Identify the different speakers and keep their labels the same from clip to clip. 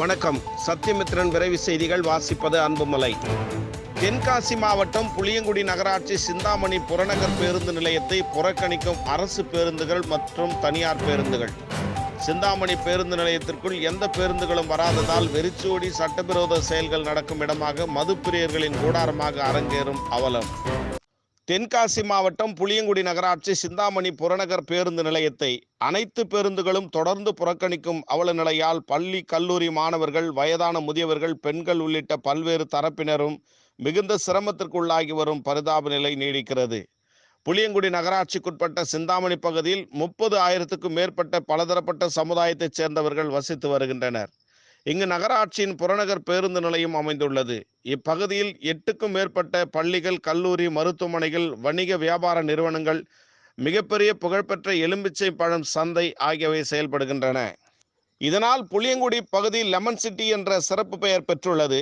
Speaker 1: வணக்கம். சத்தியமித்ரன் விரைவு செய்திகள் வாசிப்பது அன்புமலை. தென்காசி மாவட்டம் புளியங்குடி நகராட்சி சிந்தாமணி புறநகர் பேருந்து நிலையத்தை புறக்கணிக்கும் அரசு பேருந்துகள் மற்றும் தனியார் பேருந்துகள். சிந்தாமணி பேருந்து நிலையத்திற்குள் எந்த பேருந்துகளும் வராததால் வெறிச்சோடி சட்டவிரோத செயல்கள் நடக்கும் இடமாக மதுப்பிரியர்களின் கூடாரமாக அரங்கேறும் அவலம். தென்காசி மாவட்டம் புளியங்குடி நகராட்சி சிந்தாமணி புறநகர் பேருந்து நிலையத்தை அனைத்து பேருந்துகளும் தொடர்ந்து புறக்கணிக்கும் அவல நிலையால் பள்ளி கல்லூரி மாணவர்கள் வயதான முதியவர்கள் பெண்கள் உள்ளிட்ட பல்வேறு தரப்பினரும் மிகுந்த சிரமத்திற்குள்ளாகி வரும் பரிதாப நிலை நீடிக்கிறது. புளியங்குடி நகராட்சிக்குட்பட்ட சிந்தாமணி பகுதியில் முப்பது ஆயிரத்துக்கும் மேற்பட்ட பலதரப்பட்ட சமுதாயத்தைச் சேர்ந்தவர்கள் வசித்து வருகின்றனர். இங்கு நகராட்சியின் புறநகர் பேருந்து நிலையம் அமைந்துள்ளது. இப்பகுதியில் எட்டுக்கும் மேற்பட்ட பள்ளிகள் கல்லூரி மருத்துவமனைகள் வணிக வியாபார நிறுவனங்கள் மிகப்பெரிய புகழ்பெற்ற எலும்பிச்சை பழம் சந்தை ஆகியவை செயல்படுகின்றன. இதனால் புளியங்குடி பகுதி லெமன் சிட்டி என்ற சிறப்பு பெயர் பெற்றுள்ளது.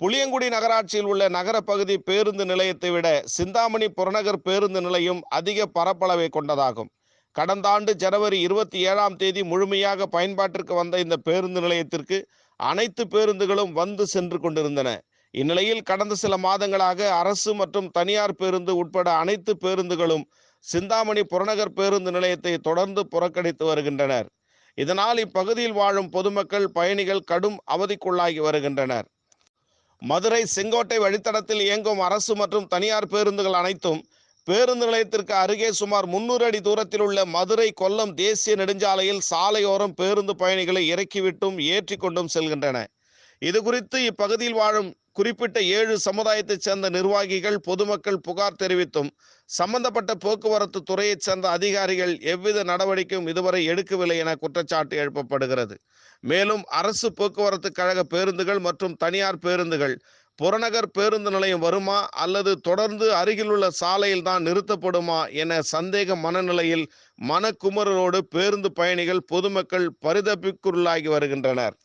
Speaker 1: புளியங்குடி நகராட்சியில் உள்ள நகர பகுதி பேருந்து நிலையத்தை விட சிந்தாமணி புறநகர் பேருந்து நிலையம் அதிக பரப்பளவை கொண்டதாகும். கடந்த ஆண்டு ஜனவரி இருபத்தி ஏழாம் தேதி முழுமையாக பயன்பாட்டிற்கு வந்த இந்த பேருந்து நிலையத்திற்கு அனைத்து பேருந்துகளும் வந்து சென்று கொண்டிருந்தன. இந்நிலையில் கடந்த சில மாதங்களாக அரசு மற்றும் தனியார் பேருந்து உட்பட அனைத்து பேருந்துகளும் சிந்தாமணி புறநகர் பேருந்து நிலையத்தை தொடர்ந்து புறக்கணித்து வருகின்றனர். இதனால் இப்பகுதியில் வாழும் பொதுமக்கள் பயணிகள் கடும் அவதிக்குள்ளாகி வருகின்றனர். மதுரை செங்கோட்டை வழித்தடத்தில் இயங்கும் அரசு மற்றும் தனியார் பேருந்துகள் அனைத்தும் பேருந்து நிலையத்திற்கு அருகே சுமார் முன்னூறு அடி தூரத்தில் உள்ள மதுரை கொல்லம் தேசிய நெடுஞ்சாலையில் சாலையோரம் பேருந்து பயணிகளை இறக்கிவிட்டும் ஏற்றி கொண்டும் செல்கின்றன. இது குறித்து இப்பகுதியில் வாழும் குறிப்பிட்ட ஏழு சமுதாயத்தைச் சேர்ந்த நிர்வாகிகள் பொதுமக்கள் புகார் தெரிவித்தும் சம்பந்தப்பட்ட போக்குவரத்து துறையைச் சேர்ந்த அதிகாரிகள் எவ்வித நடவடிக்கையும் இதுவரை எடுக்கவில்லை என குற்றச்சாட்டு எழுப்பப்படுகிறது. மேலும் அரசு போக்குவரத்து கழக பேருந்துகள் மற்றும் தனியார் பேருந்துகள் புறநகர் பேருந்து நிலையம் வருமா? அல்லது தொடர்ந்து அருகிலுள்ள சாலையில் தான் நிறுத்தப்படுமா? என சந்தேக மனநிலையில் மனக்குமுறலோடு பேருந்து பயணிகள் பொதுமக்கள் பரிதப்பிற்குள்ளாகி வருகின்றனர்.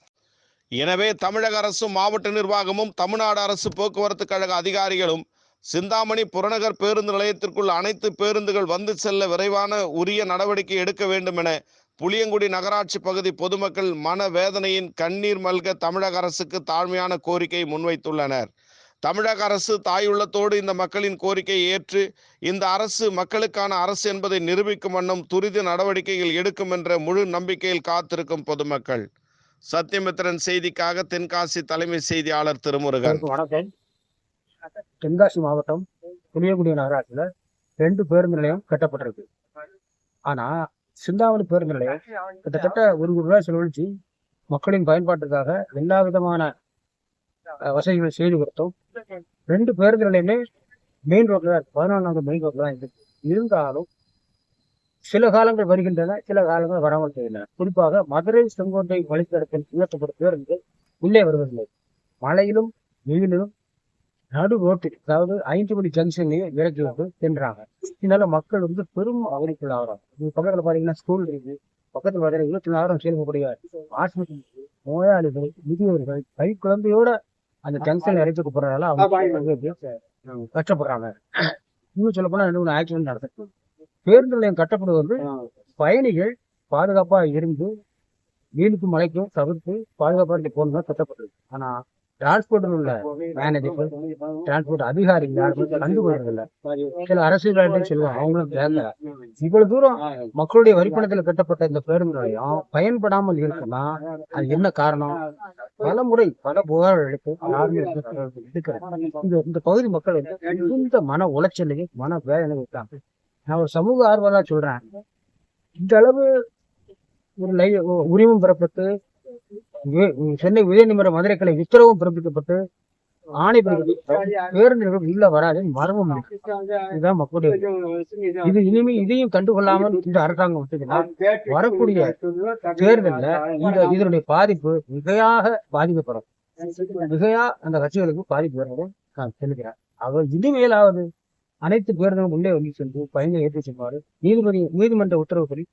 Speaker 1: எனவே தமிழக அரசும் மாவட்ட நிர்வாகமும் தமிழ்நாடு அரசு போக்குவரத்து கழக அதிகாரிகளும் சிந்தாமணி புறநகர் பேருந்து நிலையத்திற்குள் அனைத்து பேருந்துகள் வந்து செல்ல விரைவான உரிய நடவடிக்கை எடுக்க வேண்டும் என புளியங்குடி நகராட்சி பகுதி பொதுமக்கள் மன வேதனையின் கண்ணீர் மல்க தமிழக அரசுக்கு தாழ்மையான கோரிக்கை முன்வைத்துள்ளனர். தமிழக அரசு தாயுள்ளத்தோடு இந்த மக்களின் கோரிக்கையை ஏற்று இந்த அரசு மக்களுக்கான அரசு என்பதை நிரூபிக்கும் வண்ணம் துரித நடவடிக்கைகள் எடுக்கும் என்ற முழு நம்பிக்கையில் காத்திருக்கும் பொதுமக்கள். சத்யமித்திரன் செய்திக்காக தென்காசி தலைமை செய்தியாளர் திருமுருகன்.
Speaker 2: வணக்கம். தென்காசி மாவட்டம் புளியங்குடி நகராட்சியில் ரெண்டு பேருந்து நிலையம் கட்டப்பட்டிருக்கு. ஆனா சிந்தாமணி பேருந்து நிலையம் கிட்டத்தட்ட ஒரு கோடி ரூபாய் செலவழிச்சு மக்களின் பயன்பாட்டுக்காக எல்லா விதமான வசதிகளை செய்து கொடுத்தோம். ரெண்டு பேருந்து நிலையமே மெயின் ரோட்ல தான் பதினாலாவது மெயின் ரோட்ல தான் இருக்கு. இருந்தாலும் சில காலங்கள் வருகின்றன சில காலங்கள் வராமல் போகின்றன. குறிப்பாக மதுரை செங்கோட்டை வழித்தடத்தில் இயக்கப்படும் பேருந்துகள் உள்ளே வருவதில்லை. மழையிலும் வெயிலிலும் நடு ரோட்டில் அதாவது ஐந்து மணி ஜங்ஷன்லயே இறக்கி வந்து சென்றாங்க இதனால மக்கள் வந்து பெரும் அவதிக்குள்ளாகிறாங்க. இது பக்கத்துல பாத்தீங்கன்னா ஸ்கூல் இருக்கு பக்கத்துல பாத்தீங்கன்னா இருபத்தி செயல்படக்கூடிய ஆஸ்பத்திரி இருக்கு. நோயாளிகள் முதியவர்கள் கை குழந்தையோட அந்த ஜங்ஷன் இறக்கி போறதால அவங்க கஷ்டப்படுறாங்க. இன்னும் சொல்ல போனா ரெண்டு மூணு ஆக்சிடென்ட் நடந்துருக்கு. பேருந்து நிலையம் கட்டப்படுவது வந்து பயணிகள் பாதுகாப்பா இருந்து வெயிலுக்கும் மழைக்கும் தவிர்த்து பாதுகாப்பா இருந்து போகணும் கட்டப்பட்டது. ஆனா டிரான்ஸ்போர்ட்டில் உள்ள மேனேஜர்கள் டிரான்ஸ்போர்ட் அதிகாரிகள் யாருமே கண்டுகொள்றதில்ல சில அரசியல்வாதிகள் சொல்லுவாங்க அவங்களும் கேட்கல இவ்வளவு தூரம் மக்களுடைய வரிப்பணத்தில் கட்டப்பட்ட இந்த பேருந்து நிலையம் பயன்படாமல் இருக்குன்னா அது என்ன காரணம்? பல முறை பல புகார் அளித்து யாருமே எடுக்கிறது இந்த இந்த பகுதி மக்கள் வந்து மிகுந்த மன உளைச்சலையும் மன வேதனையும் இருக்காங்க நான் ஒரு சமூக ஆர்வலா சொல்றேன். இந்த அளவு ஒரு லை உரிமம் பெறப்பட்டு சென்னை உயர்நீதிமன்ற மதுரை கிளை உத்தரவும் பிறப்பிக்கப்பட்டு ஆணை பேருந்து உள்ள வராது இருக்கு. இதுதான் மக்களுடைய இது இனிமே இதையும் கண்டுகொள்ளாமல் இந்த அரசாங்கம் விட்டதுன்னா வரக்கூடிய தேர்தல்ல இந்த இதனுடைய பாதிப்பு மிகையாக பாதிக்கப்படும். மிகையா அந்த கட்சிகளுக்கு பாதிப்பு வரும் நான் சொல்லுகிறேன் அவர் இனிமேலாவது அனைத்து பேருந்துகளும் உள்ளே வந்து சென்று பயணிகளை ஏற்றி செல்வாரு நீதிபதி நீதிமன்ற உத்தரவுப்படி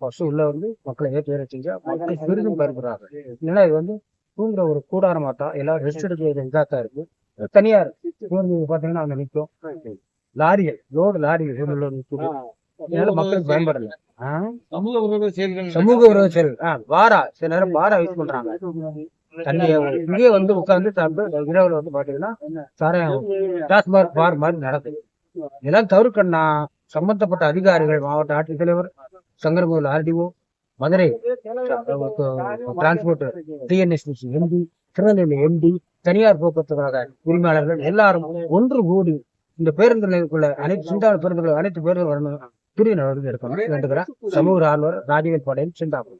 Speaker 2: பஸ் உள்ள வந்து மக்களை ஏற்றி ஏற செஞ்சா மக்கள் பெரிதும் பயன்படுறாங்க இல்லைன்னா இது வந்து தூங்குற ஒரு கூடாரமா தான் எல்லாரும் ரெஸ்ட் எடுக்கிற இதாக தான் இருக்கு. தனியார் பேருந்து பாத்தீங்கன்னா அங்க நிற்கும் லாரிகள் லோடு லாரிகள் நிற்கும். இதனால மக்களுக்கு பயன்படல?
Speaker 3: சமூக விரோத செயல்கள்
Speaker 2: சமூக விரோத செயல் ஆ, பாரா சில நேரம் பாரா யூஸ் பண்றாங்க. தண்ணிய இங்கே வந்து உட்கார்ந்து சாப்பிட்டு இரவுல வந்து பாத்தீங்கன்னா சாராயம் டாஸ்மாக் பார் மாதிரி நடக்குது. இதெல்லாம் தவிர்க்கணும்னா சம்பந்தப்பட்ட அதிகாரிகள் மாவட்ட ஆட்சித்தலைவர் Sankarankovil RTO Madurai transport TNSTC MP Tirunelveli MP தனியார் போக்குவரத்து கழக உரிமையாளர்கள் எல்லாரும் ஒன்று கூடி இந்த பேருந்து நிலையத்துக்குள்ள அனைத்து சிந்தாமணி பேருந்துகள் அனைத்து பேருந்துகள் வரணும். துரிய நடவடிக்கை எடுக்கணும் வேண்டுகிறார் சமூக ஆர்வலர் ராஜவேல் பாடையில் சிந்தாமணி